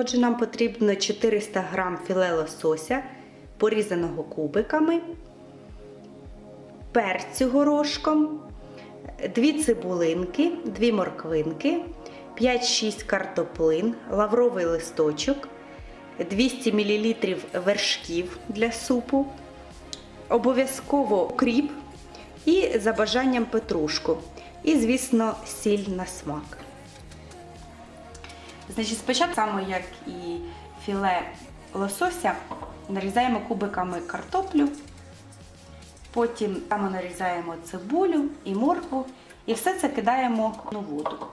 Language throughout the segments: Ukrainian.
Отже, нам потрібно 400 г філе лосося, порізаного кубиками, перцю горошком, 2 цибулинки, 2 морквинки, 5-6 картоплин, лавровий листочок, 200 мл вершків для супу, обов'язково кріп і за бажанням петрушку. І, звісно, сіль на смак. Значить, спочатку, само як і філе лосося, нарізаємо кубиками картоплю, потім само нарізаємо цибулю і моркву, і все це кидаємо на воду.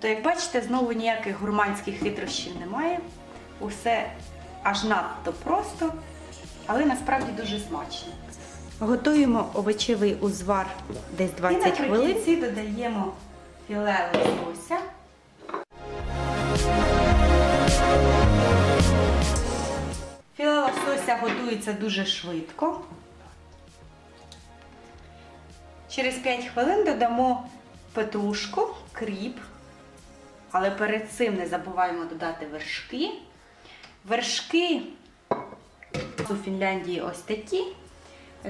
Тобто, як бачите, знову ніяких гурманських хитрощів немає. Усе аж надто просто, але насправді дуже смачно. Готуємо овочевий узвар десь 20 І хвилин. додаємо філе лосося. Філе лосося готується дуже швидко. Через 5 хвилин додамо петрушку, кріп. Але перед цим не забуваємо додати вершки. Вершки у Фінляндії ось такі.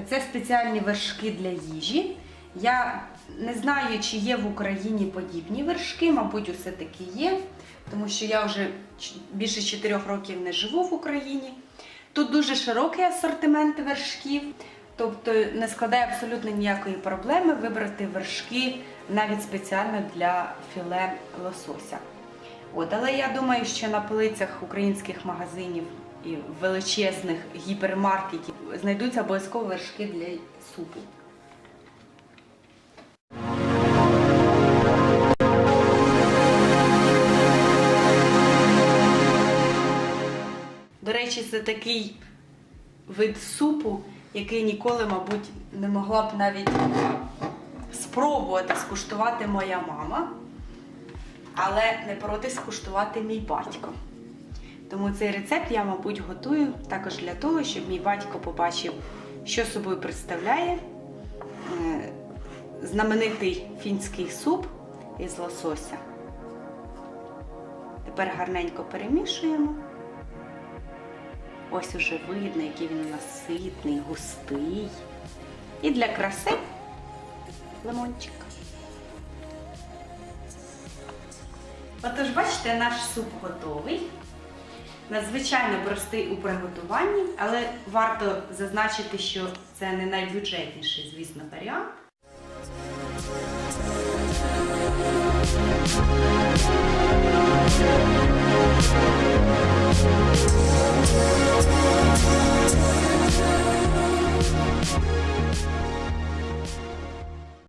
Це спеціальні вершки для їжі. Я не знаю, чи є в Україні подібні вершки, мабуть, усе таки є, тому що я вже більше 4 років не живу в Україні. Тут дуже широкий асортимент вершків, тобто не складає абсолютно ніякої проблеми вибрати вершки навіть спеціально для філе лосося. От, але я думаю, що на полицях українських магазинів і величезних гіпермаркетів знайдуться обов'язково вершки для супу. До речі, це такий вид супу, який ніколи, мабуть, не могла б навіть спробувати скуштувати моя мама, але не проти скуштувати мій батько. Тому цей рецепт я, мабуть, готую також для того, щоб мій батько побачив, що собою представляє е, знаменитий фінський суп із лосося. Тепер гарненько перемішуємо. Ось уже видно, який він у нас ситний, густий. І для краси лимончик. Отож, бачите, наш суп готовий. Надзвичайно простий у приготуванні, але варто зазначити, що це не найбюджетніший, звісно, варіант.